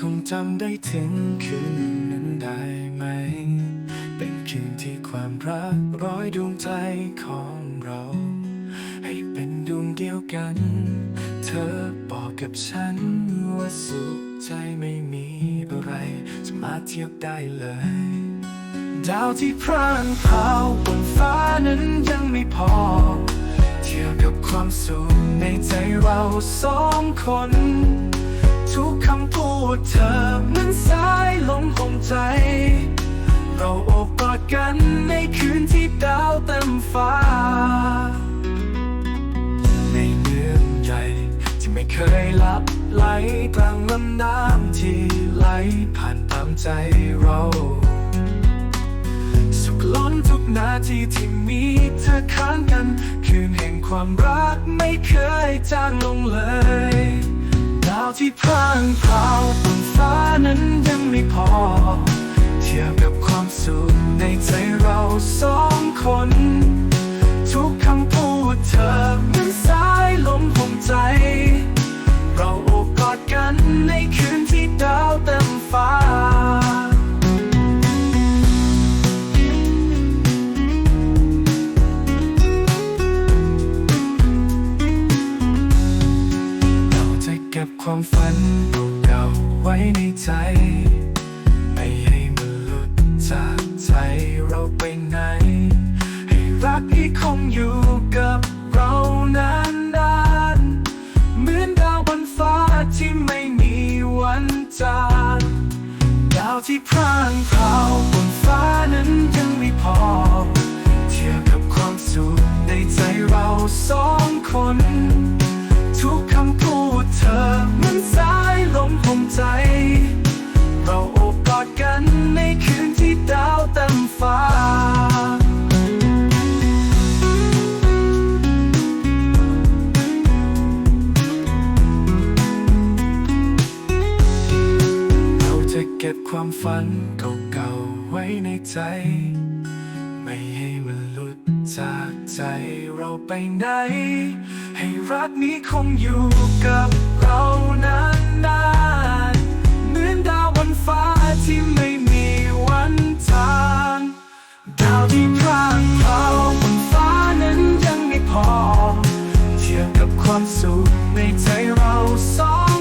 คงจำได้ถึงคืนนั้นได้ไหม เป็นคืนที่ความรักร้อยดวงใจของเรา ให้เป็นดวงเดียวกัน เธอบอกกับฉันว่าสุขใจไม่มีอะไร จะมาเทียบได้เลย ดาวที่พร่างพราบนฟ้านั้นยังไม่พอ เทียบกับความสุขในใจเราสองคน คำพูดเธอเหมันสายลมห่มใจ เราโอบกอดกันในคืนที่ดาวเต็มฟ้า ในเมืองใหญ่ที่ไม่เคยลับไหลกลางลำน้ำที่ไหลผ่านตามใจเรา สุขล้นทุกนาทีที่มีเธอค้างกัน คืนแห่งความรักไม่เคยจางลงเลย ที่พรางพราวบนฟ้านั้นยังไม่พอ ก็บความฝันเก่าไว้ในใจ ไม่ให้มันหลุดจากใจเราไปไหน ให้รักที่คงอยู่กับเรานานๆเหมือนดาวบนฟ้าที่ไม่มีวันจางดาวที่พรางพราวบนฟ้านั้นยังไม่พอ เทียบกับความสุขในใจเราสองคน ทุก บความฝันเก่าๆไว้ในใจ ไม่ให้มันหลุดจากใจเราไปไหน ให้รักนี้คงอยู่กับเรานานๆเหมือนดาวบนฟ้าที่ไม่มีวันจางดาวที่พรางพราบนฟ้านั้นยังไม่พอ เทียบกับความสุขในใจเราสอง